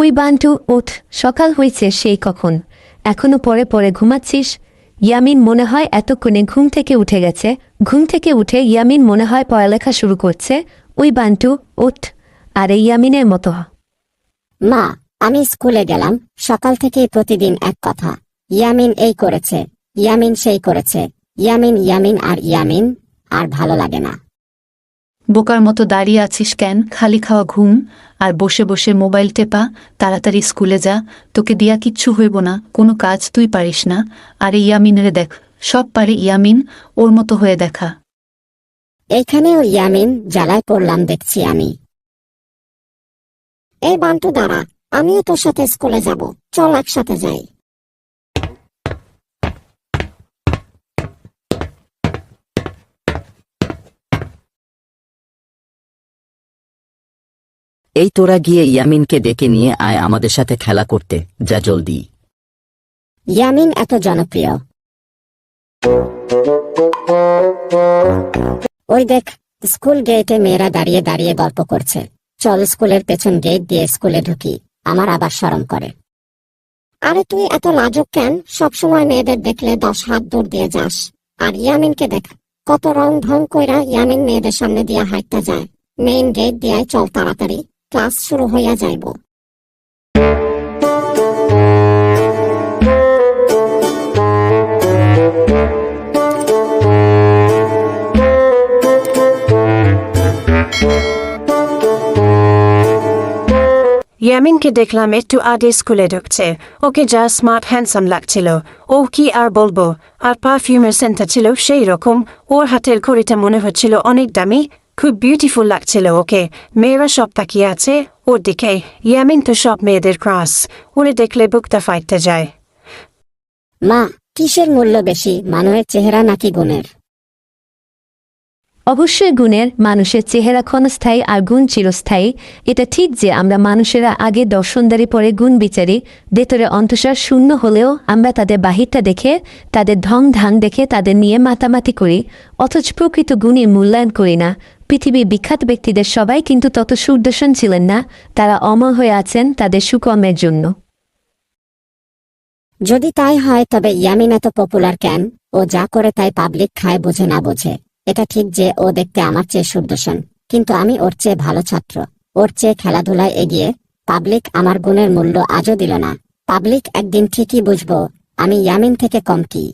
ওই বান্টু, ওঠ, সকাল হয়েছে সেই কখন। এখনও পরে পরে ঘুমাচ্ছিস? ইয়ামিন মনে হয় এতক্ষণে ঘুম থেকে উঠে গেছে। ঘুম থেকে উঠে ইয়ামিন মনে হয় পড়ালেখা শুরু করছে। ওই বান্টু, ওঠ। আরে ইয়ামিনের মতো। মা, আমি স্কুলে গেলাম। সকাল থেকে প্রতিদিন এক কথা। ইয়ামিন এই করেছে, ইয়ামিন সেই করেছে। ইয়ামিন ইয়ামিন আর ইয়ামিন আর ভালো লাগে না। বোকার মতো দাঁড়িয়ে আছিস কেন? খালি খাওয়া ঘুম? আর বসে বসে মোবাইল টেপা? তাড়াতাড়ি স্কুলে যা। তোকে দিয়া কিচ্ছু হইব না। কোনো কাজ তুই পারিস না। আরে ইয়ামিনরে দেখ। সব পারে ইয়ামিন। ওর মতো হয়ে দেখা। এইখানেও ইয়ামিন জ্বালায় পড়লাম দেখছি আমি। এই বান্টু দাঁড়া। আমিও তোর সাথে স্কুলে যাব। চল একসাথে যাই। এই তোরা গিয়ে ইয়ামিনকে ডেকে নিয়ে আয় আমাদের সাথে খেলা করতে, যা জলদি। ইয়ামিন এত জনপ্রিয়। ওই দেখ, স্কুল গেটে মেয়েরা দাঁড়িয়ে দাঁড়িয়ে গল্প করছে। চল স্কুলের পেছন গেট দিয়ে স্কুলে ঢুকি, আমার আবার শরম করে। আরে তুই এত লাজুক কেন? সবসময় মেয়েদের দেখলে দশ হাত দূর দিয়ে যাস। আর ইয়ামিনকে দেখ, কত রং ঢং কইরা ইয়ামিন মেয়েদের সামনে দিয়ে হাঁটতে যায়। মেইন গেট দিয়ে চল তাড়াতাড়ি। ক্লাস শুরু হইয়া যাইব। ইয়ামিনকে দেখলাম একটু আগে স্কুলে ঢুকছে। ওকে যা স্মার্ট হ্যান্ডসাম লাগছিল। ও কি আর বলব? আর পারফিউমের সেন্টার ছিল সেই রকম। ওর হাতের ঘড়িটা মনে হচ্ছিল অনেক দামি। খুব বিউটিফুল লাগছিল ওকে। মেয়েরা সব তাকিয়ে আছে। ওর দিকে ইয়ামিন তো সব মেয়েদের ক্রাস ওরে দেখলে বুকটা ফাইটতে যায়। মা, কিসের মূল্য বেশি মানুষের চেহারা নাকি গুণের? অবশ্যই গুণের মানুষের চেহারা ক্ষণস্থায়ী আর গুণ চিরস্থায়ী। এটা ঠিক যে আমরা মানুষেরা আগে দর্শনদারি পরে গুণ বিচারি, ভেতরে অন্তঃসার শূন্য হলেও আমরা তাদের বাহিরটা দেখে, তাদের ঢং ঢাং দেখে তাদের নিয়ে মাতামাতি করি। অথচ প্রকৃত গুণে মূল্যায়ন করি না। পৃথিবীর বিখ্যাত ব্যক্তিদের সবাই কিন্তু তত সুদর্শন ছিলেন না, তারা অমর হয়ে আছেন তাদের সুকর্মের জন্য। যদি তাই হয় তবে ইয়ামিন এত পপুলার কেন? ও যা করে তাই পাবলিক খায় বোঝে না বোঝে। এটা ঠিক যে ও দেখতে আমার চেয়ে সুদর্শন কিন্তু আমি ওর চেয়ে ভালো ছাত্র। ওর চেয়ে খেলাধুলায় এগিয়ে, পাবলিক আমার গুণের মূল্য আজও দিল না। পাবলিক একদিন ঠিকই বুঝব, আমি ইয়ামিন থেকে কম কি।